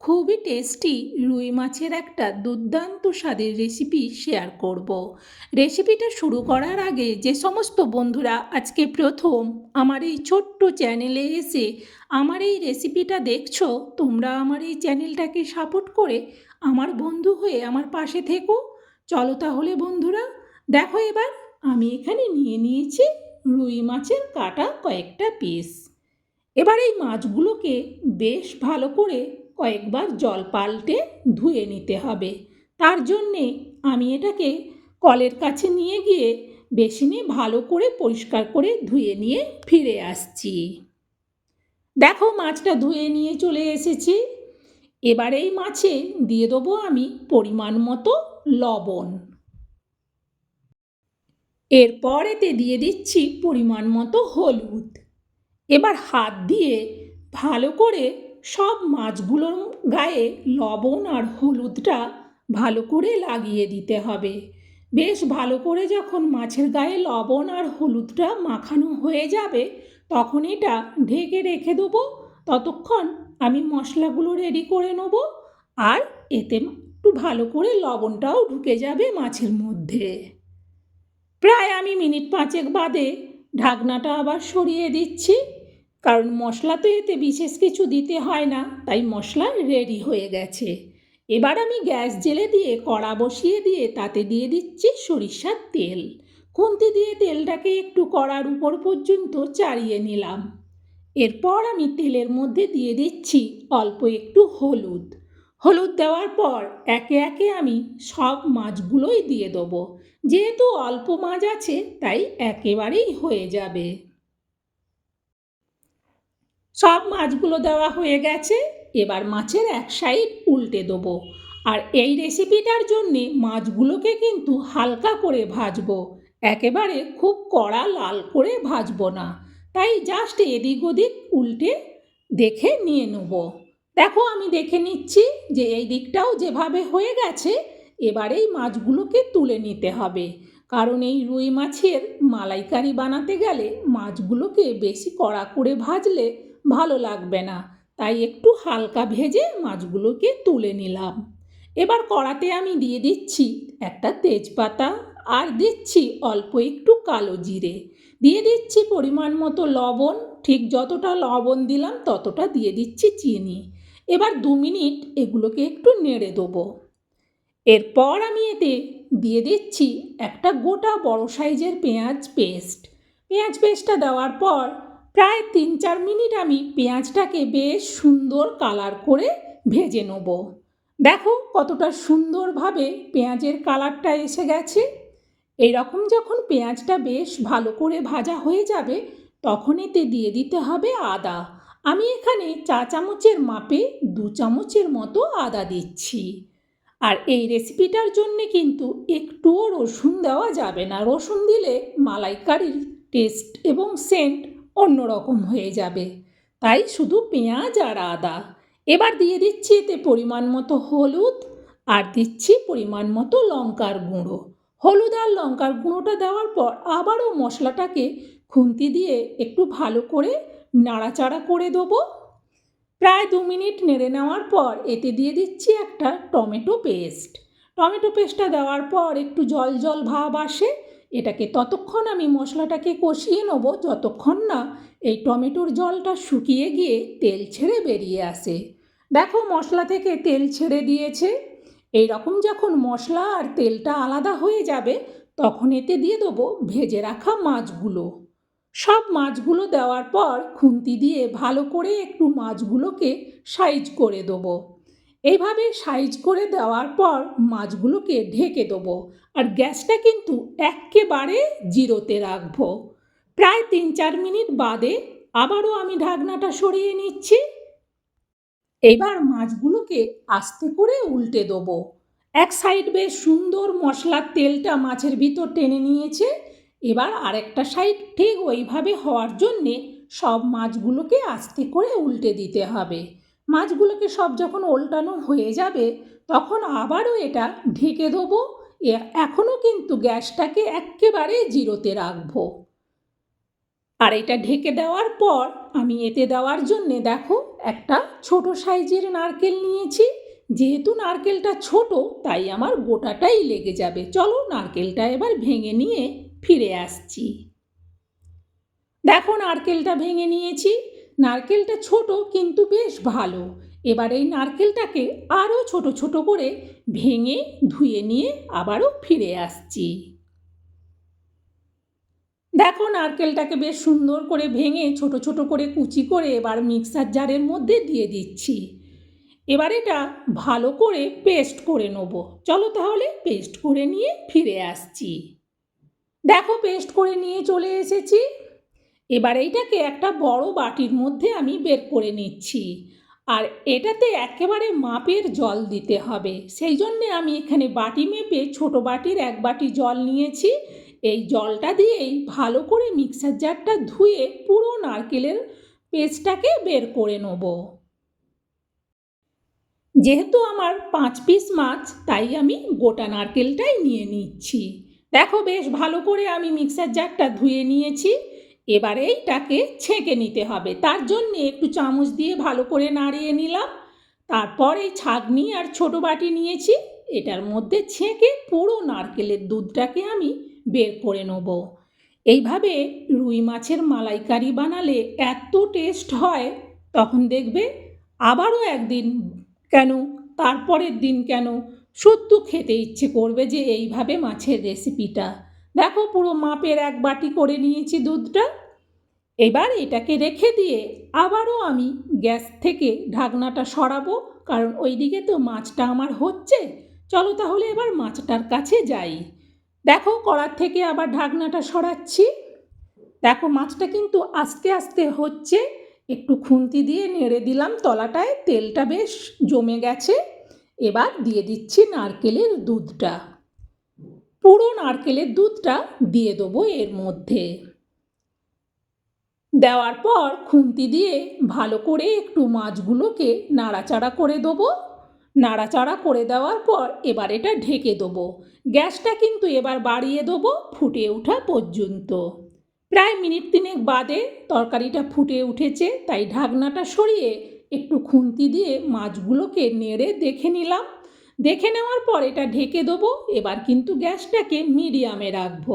খুবই টেস্টি রুই মাছের একটা দুর্দান্ত স্বাদের রেসিপি শেয়ার করব। রেসিপিটা শুরু করার আগে যে সমস্ত বন্ধুরা আজকে প্রথম আমার এই ছোট্ট চ্যানেলে এসে আমার এই রেসিপিটা দেখছ, তোমরা আমার এই চ্যানেলটাকে সাপোর্ট করে আমার বন্ধু হয়ে আমার পাশে থেকো চলো তাহলে বন্ধুরা, দেখো এবার আমি এখানে নিয়ে নিয়েছি রুই মাছের কাটা কয়েকটা পিস এবার এই মাছগুলোকে বেশ ভালো করে কয়েকবার জল পাল্টে ধুয়ে নিতে হবে। তার জন্যে আমি এটাকে কলের কাছে নিয়ে গিয়ে বেসিনে ভালো করে পরিষ্কার করে ধুয়ে নিয়ে ফিরে আসছি। দেখো মাছটা ধুয়ে নিয়ে চলে এসেছি। এবার এই মাছে দিয়ে দেবো আমি পরিমাণ মতো লবণ। এরপর এতে দিয়ে দিচ্ছি পরিমাণ মতো হলুদ। এবার হাত দিয়ে ভালো করে সব মাছগুলোর গায়ে লবণ আর হলুদটা ভালো করে লাগিয়ে দিতে হবে। বেশ ভালো করে যখন মাছের গায়ে লবণ আর হলুদটা মাখানো হয়ে যাবে, তখন এটা ঢেকে রেখে দেবো। ততক্ষণ আমি মশলাগুলো রেডি করে নেব আর এতে একটু ভালো করে লবণটাও ঢুকে যাবে মাছের মধ্যে। প্রায় আমি মিনিট পাঁচেক বাদে ঢাকনাটা আবার সরিয়ে দিচ্ছি। কারণ মশলা তো এতে বিশেষ কিছু দিতে হয় না, তাই মশলা রেডি হয়ে গেছে। এবার আমি গ্যাস জেলে দিয়ে কড়া বসিয়ে দিয়ে তাতে দিয়ে দিচ্ছি সরিষার তেল। খুন্তি দিয়ে তেলটাকে একটু কড়ার উপর পর্যন্ত চাড়িয়ে নিলাম। এরপর আমি তেলের মধ্যে দিয়ে দিচ্ছি অল্প একটু হলুদ। হলুদ দেওয়ার পর একে একে আমি সব মাছগুলোই দিয়ে দেবো। যেহেতু অল্প মাছ আছে, তাই একেবারেই হয়ে যাবে। সব মাছগুলো দেওয়া হয়ে গেছে, এবার মাছের এক সাইড উল্টে দেবো। আর এই রেসিপিটার জন্যে মাছগুলোকে কিন্তু হালকা করে ভাজবো। একেবারে খুব কড়া লাল করে ভাজবো না। তাই জাস্ট এদিক ওদিক উল্টে দেখে নিয়ে নেব। দেখো আমি দেখে নিচ্ছি যে এই দিকটাও যেভাবে হয়ে গেছে, এবার এই মাছগুলোকে তুলে নিতে হবে। কারণ এই রুই মাছের মালাইকারি বানাতে গেলে মাছগুলোকে বেশি কড়া করে ভাজলে ভালো লাগবে না। তাই একটু হালকা ভেজে মাছগুলোকে তুলে নিলাম। এবার কড়াতে আমি দিয়ে দিচ্ছি একটা তেজপাতা আর দিচ্ছি অল্প একটু কালো জিরে। দিয়ে দিচ্ছি পরিমাণ মতো লবণ, ঠিক যতটা লবণ দিলাম ততটা দিয়ে দিচ্ছি চিনি। এবার দু মিনিট এগুলোকে একটু নেড়ে দেবো। এরপর আমি এতে দিয়ে দিচ্ছি একটা গোটা বড় সাইজের পেঁয়াজ পেস্ট। পেঁয়াজ পেস্টটা দেওয়ার পর প্রায় তিন চার মিনিট আমি পেঁয়াজটাকে বেশ সুন্দর কালার করে ভেজে নেব। দেখো কতটা সুন্দরভাবে পেঁয়াজের কালারটা এসে গেছে। এইরকম যখন পেঁয়াজটা বেশ ভালো করে ভাজা হয়ে যাবে, তখন এতে দিয়ে দিতে হবে আদা। আমি এখানে চা চামচের মাপে দু চামচের মতো আদা দিচ্ছি। আর এই রেসিপিটার জন্যে কিন্তু একটুও রসুন দেওয়া যাবে না। রসুন দিলে মালাইকারির টেস্ট এবং সেন্ট অন্যরকম হয়ে যাবে। তাই শুধু পেঁয়াজ আর আদা। এবার দিয়ে দিচ্ছি এতে পরিমাণ মতো হলুদ আর দিচ্ছি পরিমাণ মতো লঙ্কার গুঁড়ো। হলুদ আর লঙ্কার গুঁড়োটা দেওয়ার পর আবারও মশলাটাকে খুন্তি দিয়ে একটু ভালো করে নাড়াচাড়া করে দেবো। প্রায় দু মিনিট নেড়ে নেওয়ার পর এতে দিয়ে দিচ্ছি একটা টমেটো পেস্ট। টমেটো পেস্টটা দেওয়ার পর একটু জল জল ভাব আসে। এটাকে ততক্ষণ আমি মশলাটাকে কষিয়ে নেব, যতক্ষণ না এই টমেটোর জলটা শুকিয়ে গিয়ে তেল ছেড়ে বেরিয়ে আসে। দেখো মশলা থেকে তেল ছেড়ে দিয়েছে। এই রকম যখন মশলা আর তেলটা আলাদা হয়ে যাবে, তখন এতে দিয়ে দেবো ভেজে রাখা মাছগুলো। সব মাছগুলো দেওয়ার পর খুন্তি দিয়ে ভালো করে একটু মাছগুলোকে সাইজ করে দেবো। এইভাবে সাইজ করে দেওয়ার পর মাছগুলোকে ঢেকে দেবো আর গ্যাসটা কিন্তু একেবারে জিরোতে রাখব। প্রায় তিন চার মিনিট বাদে আবারও আমি ঢাকনাটা সরিয়ে নিচ্ছি। এবার মাছগুলোকে আস্তে করে উল্টে দেবো। এক সাইড বেশ সুন্দর মশলার তেলটা মাছের ভিতর টেনে নিয়েছে। এবার আরেকটা সাইড ঠিক ওইভাবে হওয়ার জন্যে সব মাছগুলোকে আস্তে করে উল্টে দিতে হবে। মাছগুলোকে সব যখন উল্টানো হয়ে যাবে, তখন আবারও এটা ঢেকে দেবো এখনও কিন্তু গ্যাসটাকে এক্কেবারে জিরোতে রাখব। আর এটা ঢেকে দেওয়ার পর আমি এতে দেওয়ার জন্যে দেখো একটা ছোট সাইজের নারকেল নিয়েছি। যেহেতু নারকেলটা ছোট, তাই আমার গোটাটাই লেগে যাবে। চলো নারকেলটা এবার ভেঙে নিয়ে ফিরে আসছি। দেখো নারকেলটা ভেঙে নিয়েছি। নারকেলটা ছোট কিন্তু বেশ ভালো। এবার এই নারকেলটাকে আরও ছোট ছোট করে ভেঙে, ধুয়ে নিয়ে আবারও ফিরে আসছি। দেখো নারকেলটাকে বেশ সুন্দর করে ভেঙে, ছোট ছোট করে কুচি করে এবার মিক্সার জারের মধ্যে দিয়ে দিচ্ছি। এবার এটা ভালো করে পেস্ট করে নেব। চলো তাহলে পেস্ট করে নিয়ে ফিরে আসছি। দেখো পেস্ট করে নিয়ে চলে এসেছি। এবার এইটাকে একটা বড় বাটির মধ্যে আমি বের করে নিচ্ছি। আর এটাতে একেবারে মাপের জল দিতে হবে। সেই জন্যে আমি এখানে বাটি মেপে ছোট বাটির এক বাটি জল নিয়েছি। এই জলটা দিয়েই ভালো করে মিক্সার জারটা ধুয়ে পুরো নারকেলের পেস্টটাকে বের করে নেব। যেহেতু আমার পাঁচ পিস মাছ, তাই আমি গোটা নারকেলটাই নিয়ে নিচ্ছি। দেখো বেশ ভালো করে আমি মিক্সার জারটা ধুয়ে নিয়েছি। এবারে এইটাকে ছেঁকে নিতে হবে। তার জন্যে একটু চামচ দিয়ে ভালো করে নাড়িয়ে নিলাম। তারপর এই ছাগনি আর ছোট বাটি নিয়েছি। এটার মধ্যে ছেঁকে পুরো নারকেলের দুধটাকে আমি বের করে নেব। এইভাবে রুই মাছের মালাইকারি বানালে এত টেস্ট হয়, তখন দেখবে আবারও একদিন কেন, তারপরের দিন কেন সত্যি খেতে ইচ্ছে করবে যে এইভাবে মাছের রেসিপিটা। দেখো পুরো মাপের এক বাটি করে নিয়েছি দুধটা। এবার এটাকে রেখে দিয়ে আবারও আমি গ্যাস থেকে ঢাকনাটা সরাবো, কারণ ওইদিকে তো মাছটা আমার হচ্ছে। চলো তাহলে এবার মাছটার কাছে যাই। দেখো কড়ার থেকে আবার ঢাকনাটা সরাচ্ছি। দেখো মাছটা কিন্তু আস্তে আস্তে হচ্ছে। একটু খুন্তি দিয়ে নেড়ে দিলাম তলাটায়, তেলটা বেশ জমে গেছে। এবার দিয়ে দিচ্ছি নারকেলের দুধটা। পুরো নারকেলের দুধটা দিয়ে দেবো এর মধ্যে। দেওয়ার পর খুন্তি দিয়ে ভালো করে একটু মাছগুলোকে নাড়াচাড়া করে দেবো। নাড়াচাড়া করে দেওয়ার পর এবার এটা ঢেকে দেবো। গ্যাসটা কিন্তু এবার বাড়িয়ে দেবো ফুটে ওঠা পর্যন্ত। প্রায় মিনিট তিনেক বাদে তরকারিটা ফুটে উঠেছে, তাই ঢাকনাটা সরিয়ে একটু খুন্তি দিয়ে মাছগুলোকে নেড়ে দেখে নিলাম। দেখে নেওয়ার পর এটা ঢেকে দেবো, এবার কিন্তু গ্যাসটাকে মিডিয়ামে রাখব।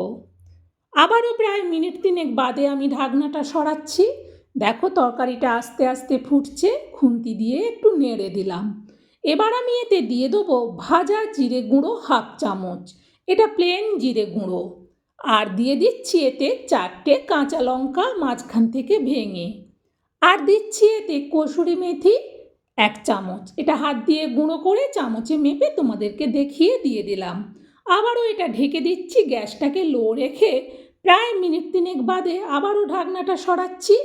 আবারও প্রায় মিনিট তিনেক বাদে আমি ঢাকনাটা সরাচ্ছি। দেখো তরকারিটা আস্তে আস্তে ফুটছে, খুন্তি দিয়ে একটু নেড়ে দিলাম। এবার আমি এতে দিয়ে দেবো ভাজা জিরে গুঁড়ো হাফ চামচ, এটা প্লেন জিরে গুঁড়ো। আর দিয়ে দিচ্ছি এতে চারটে কাঁচা লঙ্কা মাঝখান থেকে ভেঙে। আর দিচ্ছি এতে কসুরি মেথি এক চামচ। এটা হাত দিয়ে গুঁড়ো করে চামচে মেপে তোমাদেরকে দেখিয়ে দিয়ে দিলাম। আবারও এটা ঢেকে দিচ্ছি, গ্যাসটাকে লো রেখে প্রায় মিনিট তিনেক বাদে আবারও ঢাকনাটা সরাচ্ছি।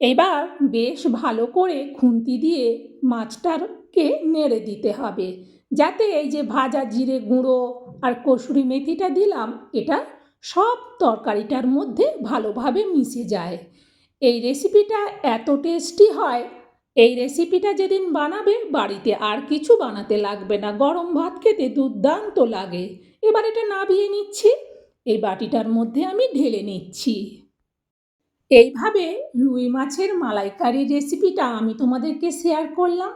এবার বেশ ভালো করে খুন্তি দিয়ে মাছটাকে নেড়ে দিতে হবে, যাতে এই যে ভাজা জিরে গুঁড়ো আর কসুরি মেথিটা দিলাম, এটা সব তরকারিটার মধ্যে ভালোভাবে মিশে যায়। এই রেসিপিটা এত টেস্টি হয় এই রেসিপিটা যেদিন বানাবে, বাড়িতে আর কিছু বানাতে লাগবে না। গরম ভাত খেতে দুর্দান্ত লাগে। এবার এটা নাবিয়ে নিচ্ছি। এই বাটিটার মধ্যে আমি ঢেলে নিচ্ছি। এইভাবে রুই মাছের মালাইকারি রেসিপিটা আমি তোমাদেরকে শেয়ার করলাম।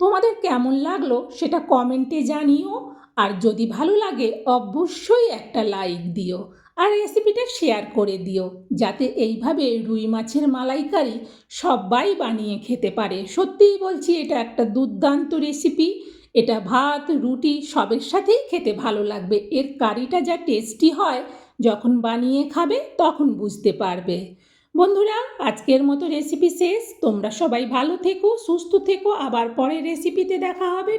তোমাদের কেমন লাগল সেটা কমেন্টে জানিও। আর যদি ভালো লাগে, অবশ্যই একটা লাইক দিও। আর রেসিপিটা শেয়ার করে দিও, যাতে এইভাবে রুই মাছের মালাইকারি সবাই বানিয়ে খেতে পারে। সত্যিই বলছি, এটা একটা দুর্দান্ত রেসিপি এটা ভাত, রুটি, সবের সাথেই খেতে ভালো লাগবে। এর কারিটা যা টেস্টি হয়, যখন বানিয়ে খাবে, তখন বুঝতে পারবে। বন্ধুরা, আজকের মতো রেসিপি শেষ। তোমরা সবাই ভালো থেকো, সুস্থ থেকো। আবার পরের রেসিপিতে দেখা হবে।